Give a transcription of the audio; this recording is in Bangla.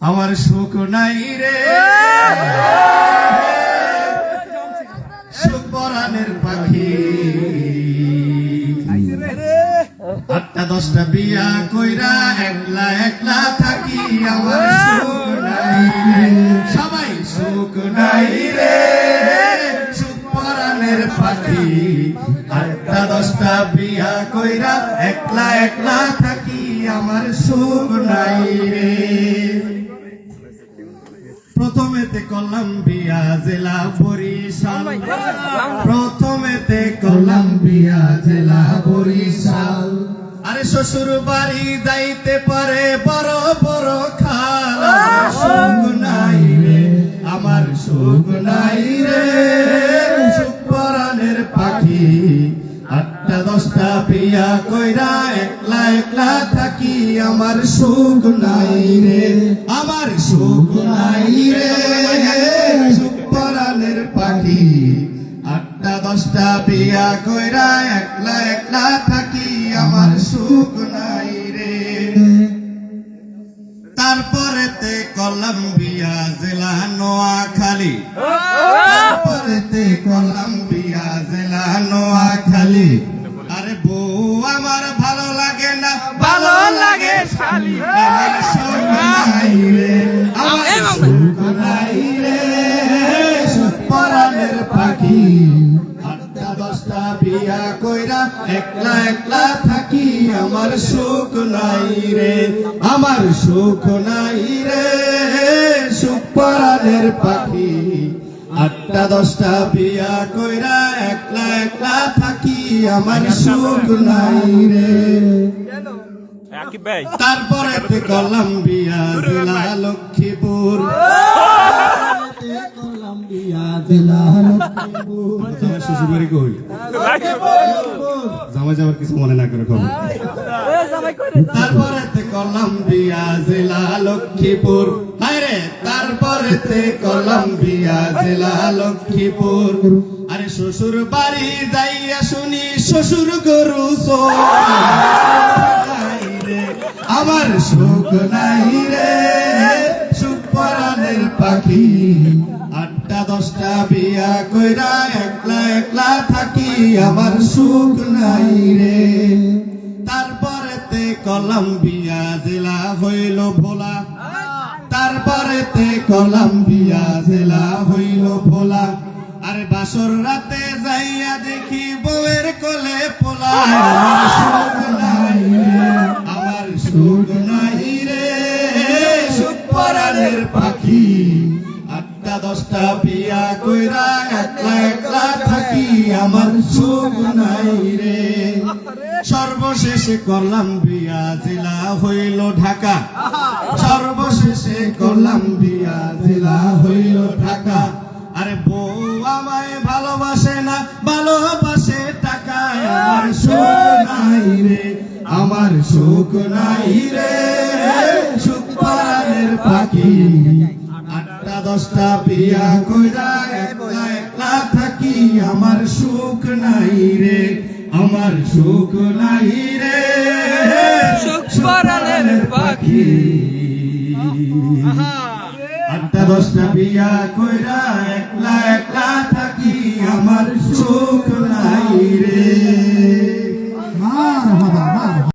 আমার সুখ নাই রে। সুখ পরাণের পাখি। আটটা দশটা বিয়া কইরা একলা একলা থাকি, আমার সুখ নাই রে। সবাই সুখ নাই রে। সুখ পরাণের পাখি। আটটা দশটা বিয়া কইরা একলা একলা আমার সুখ নাই রে। প্রথমেতে কলম্বিয়া জেলা বরিশাল। প্রথমেতে কলম্বিয়া জেলা বরিশাল। আরে শ্বশুর বাড়ি যাইতে পারে বড় বড় খাল। আমার সুখ নাই রে আমার সুখ নাই রে। সুখ পরাণের পাখি আটটা দশটা বিয়া কইরা একলা একলা থাকি, আমার সুখ নাই রে। আমার সুখ নাই রে। সুখ পরাণের পাখি। আটটা, দশটা বিয়া কইরা একলা একলা থাকি, আমার সুখ নাই রে। তারপরেতে কলম্বিয়া জেলা নোয়াখালী। আটটা দশটা বিয়া কইরা একলা একলা থাকি আমার সুখ নাই রে আমার সুখ নাই রে। সুখ পরাণের পাখি আটটা দশটা বিয়া কইরা একলা একলা থাকি আমার সুখ নাই রে। তারপরে কলম্বিয়া জেলা লক্ষ্মীপুর। জামাই যাবার কিছু মনে না করে খবর তারপরে কলম্বিয়া জেলা লক্ষ্মীপুর। জেলা আরে শ্বশুর বাড়ি যাইয়া শুনি শ্বশুর গরু চোর। নাই রে, আমার সুখ নাই রে সুখ পাখি। দশটা বিয়া কইরা একলা একলা থাকি, আমার সুখ নাই রে। তারপরেতে কলম্বিয়া জেলা হইল ভোলা। তারপরেতে কলম্বিয়া জেলা হইল ভোলা। আরে বাসর রাতে যাইয়া দেখি বউয়ের কোলে পোলায় আমার সুখ নাই রে, আমার সুখ নাই রে, সুখ পাখি। দশটা বিয়া কইরা একলা একলা থাকি, আমার সুখ নাই রে। সর্বশেষে করলাম বিয়া, জেলা হইল ঢাকা। সর্বশেষে করলাম বিয়া, জেলা হইল ঢাকা। আরে বউ আমায় ভালোবাসে না, ভালোবাসে টাকা আমার সুখ নাই রে। আমার সুখ নাই রে, সুখ পাখি দশটা বিয়া কইরা একলা একলা থাকি আমার সুখ নাই রে আমার সুখ নাই রে সুখ পাখি। আটটা দশটা বিয়া কইরা একলা